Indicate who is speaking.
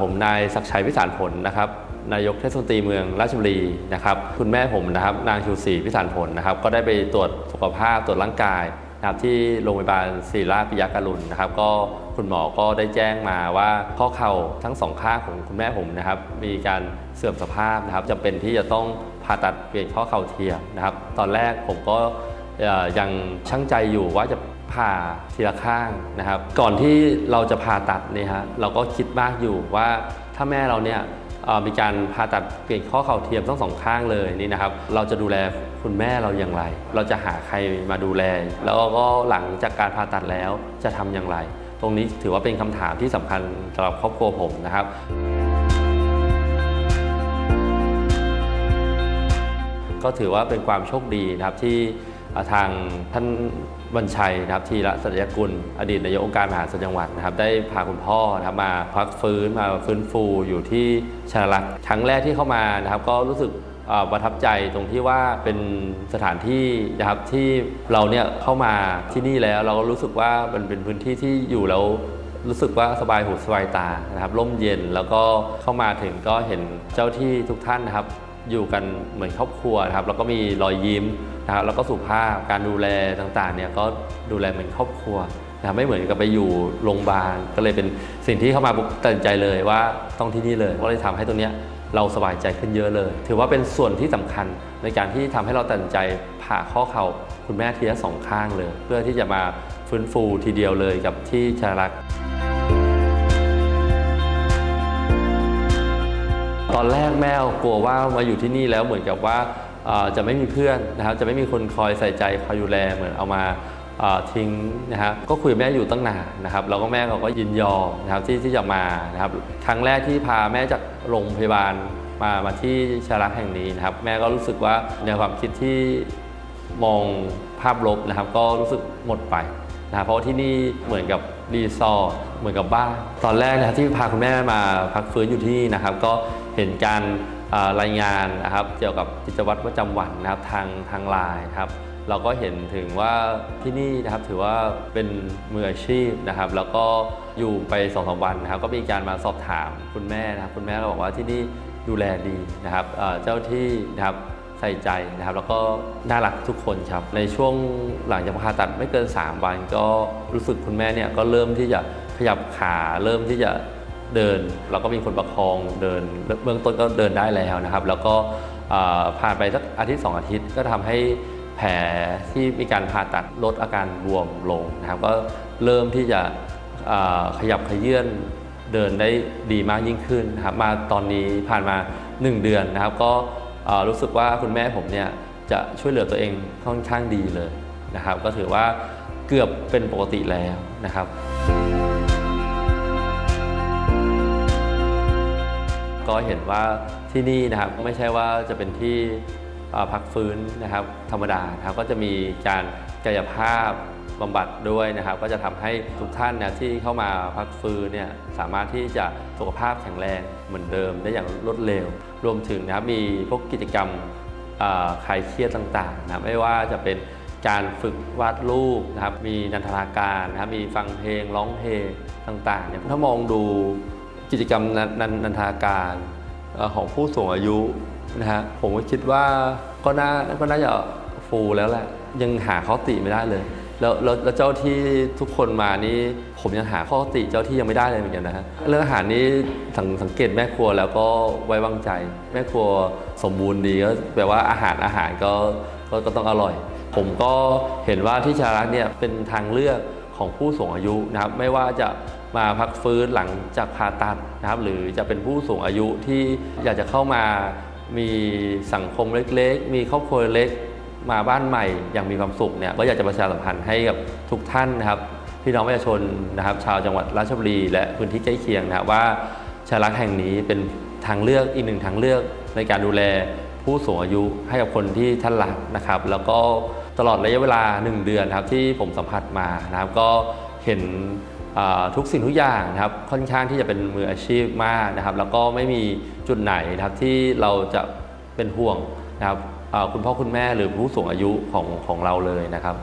Speaker 1: ผมนายศักชัยวิสารผลนะครับนายกเทศมนตรีเมืองราชบุรีนะครับคุณแม่ผมนะครับนางชูศรีวิสารผลนะครับ ก็ได้ไปตรวจสุขภาพตรวจร่างกายนะครับที่โรงพยาบาลศิริราชปิยาการุณนะครับ ก็คุณหมอก็ได้แจ้งมาว่าข้อเข่าทั้งสองข้างของคุณแม่ผมนะครับ มีการเสื่อมสภาพนะครับจำเป็นที่จะต้องผ่าตัดเปลี่ยนข้อเข่าเทียมนะครับ ตอนแรกผมก็ยังชั่งใจอยู่ว่าจะ ผ่าทีละข้างนะครับ ก่อนที่เราจะผ่าตัดเนี่ยฮะเราก็คิดมากอยู่ว่าถ้าแม่เราเนี่ยมีการผ่าตัดเปลี่ยนข้อเข่าเทียมทั้งสองข้างเลยนี่นะครับ เราจะดูแลคุณแม่เราอย่างไร เราจะหาใครมาดูแล แล้วก็หลังจากการผ่าตัดแล้วจะทำอย่างไร ตรงนี้ถือว่าเป็นคำถามที่สำคัญสำหรับครอบครัวผมนะครับก็ถือว่าเป็นความโชคดีนะครับที่ ทางท่านบัญชัยนะครับทีละสัตยกุล อดีตนายกองค์การมหาสจังหวัดนะครับ ได้พาคุณพ่อนะครับมาพักฟื้นมาฟื้นฟูอยู่ที่ชาลักษณ์ครั้งแรกที่เข้ามานะครับ ก็รู้สึกประทับใจตรงที่ว่าเป็นสถานที่นะครับที่เราเนี่ยเข้ามาที่นี่แล้วเราก็รู้สึกว่ามันเป็นพื้นที่ที่อยู่แล้วรู้สึกว่าสบายหูสบายตานะครับร่มเย็นแล้วก็เข้ามาถึงก็เห็นเจ้าที่ทุกท่านนะครับ อยู่กันเหมือนครอบครัวนะครับแล้วก็มีรอยยิ้ม นะครับแล้วก็สุภาพการดูแลต่างๆเนี่ยก็ดูแลเหมือนครอบครัวนะครับไม่เหมือนกับไปอยู่โรงพยาบาลก็เลยเป็นสิ่งที่เข้ามาตัดสินใจเลยว่าต้องที่นี่เลยก็เลยทำให้ตรงเนี้ยเราสบายใจขึ้นเยอะเลย ถือว่าเป็นส่วนที่สำคัญในการที่ทำให้เราตัดสินใจผ่าข้อเข่าคุณแม่ทีละสองข้างเลย เพื่อที่จะมาฟื้นฟูทีเดียวเลยกับที่ชารักตอนแรกแม่กลัวว่ามาอยู่ที่นี่แล้วเหมือนกับว่า จะไม่มีเพื่อนนะครับจะไม่มีคนคอยใส่ใจคอยดูแลเหมือนเอามาทิ้งนะฮะก็คุยกับแม่อยู่ตั้งนานนะครับแล้วก็แม่เขาก็ยินยอมนะครับที่ที่จะมานะครับครั้งแรกที่พาแม่จากโรงพยาบาลมามาที่ชารักแห่งนี้นะครับแม่ก็รู้สึกว่าแนความคิดที่มองภาพลบนะครับ ก็รู้สึกหมดไปนะครับเพราะที่นี่เหมือนกับรีสอร์ทเหมือนกับบ้านตอนแรกนะครับที่พาคุณแม่มาพักฟื้นอยู่ที่นี่นะครับ ก็เห็นการ รายงานนะครับเกี่ยวกับกิจวัตรประจำวันนะครับทางทางไลน์ครับเราก็เห็นถึงว่าที่นี่นะครับถือว่าเป็นมืออาชีพนะครับ แล้วก็อยู่ไปสองสวันนะครับ ก็มีการมาสอบถามคุณแม่นะครับ คุณแม่ก็บอกว่าที่นี่ดูแลดีนะครับเอ่อเจ้าที่นะครับใส่ใจนะครับ แล้วก็น่ารักทุกคนครับ ในช่วงหลังจากผ่าตัดไม่เกิน 3 วัน ก็รู้สึกคุณแม่เนี่ยก็เริ่มที่จะขยับขาเริ่มที่จะ เดินแล้วก็มีคนประคองเดินเบื้องต้นก็เดินได้แล้วนะครับ แล้วก็ผ่านไปสักอาทิตย์ 2 อาทิตย์ก็ทำให้แผลที่มีการผ่าตัดลดอาการบวมลงนะครับ ก็เริ่มที่จะขยับขยื่นเดินได้ดีมากยิ่งขึ้นนะครับมาตอนนี้ผ่านมา 1 เดือนนะครับ ก็รู้สึกว่าคุณแม่ผมเนี่ยจะช่วยเหลือตัวเองค่อนข้างดีเลยนะครับ ก็ถือว่าเกือบเป็นปกติแล้วนะครับ ก็เห็นว่าที่นี่นะครับไม่ใช่ว่าจะเป็นที่พักฟื้นนะครับธรรมดาครับก็จะมีการกายภาพบำบัดด้วยนะครับ ก็จะทำให้ทุกท่านเนี่ยที่เข้ามาพักฟื้นเนี่ยสามารถที่จะสุขภาพแข็งแรงเหมือนเดิมได้อย่างรวดเร็ว รวมถึงนะครับมีพวกกิจกรรมคลายเครียดต่างๆนะไม่ว่าจะเป็นการฝึกวาดรูปนะครับ มีนันทนาการนะครับ มีฟังเพลงร้องเพลงต่างๆเนี่ยถ้ามองดู กิจกรรมนันนันนันทาการของผู้สูงอายุนะฮะผมก็คิดว่าก็น่าก็น่าจะฟูแล้วแหละยังหาข้อติไม่ได้เลย แล้วแล้วเจ้าที่ทุกคนมานี่ผมยังหาข้อติเจ้าที่ยังไม่ได้เลยเหมือนกันนะฮะเรื่องอาหารนี้สังสังเกตแม่ครัวแล้วก็ไว้วางใจ แม่ครัวสมบูรณ์ดีก็แปลว่าอาหารอาหารก็ก็ก็ต้องอร่อย ผมก็เห็นว่าที่ชารักเนี่ยเป็นทางเลือก ของผู้สูงอายุนะครับไม่ว่าจะมาพักฟื้นหลังจากผ่าตัดนะครับหรือจะเป็นผู้สูงอายุที่อยากจะเข้ามามีสังคมเล็กๆ มีครอบครัวเล็กมาบ้านใหม่อย่างมีความสุขเนี่ยก็อยากจะประชาสัมพันธ์ให้กับทุกท่านนะครับพี่น้องประชาชนนะครับ ชาวจังหวัดราชบุรี และพื้นที่ใกล้เคียงนะว่าชารักแห่งนี้เป็นทางเลือกอีกหนึ่งทางเลือกในการดูแลผู้สูงอายุให้กับคนที่ท่านรักนะครับ แล้วก็ ตลอดระยะเวลา 1 เดือนนะครับที่ผมสัมผัสมานะครับก็เห็นทุกสิ่งทุกอย่างนะครับค่อนข้างที่จะเป็นมืออาชีพมากนะครับ แล้วก็ไม่มีจุดไหนนะครับที่เราจะเป็นห่วงนะครับคุณพ่อคุณแม่หรือผู้สูงอายุของของเราเลยนะครับ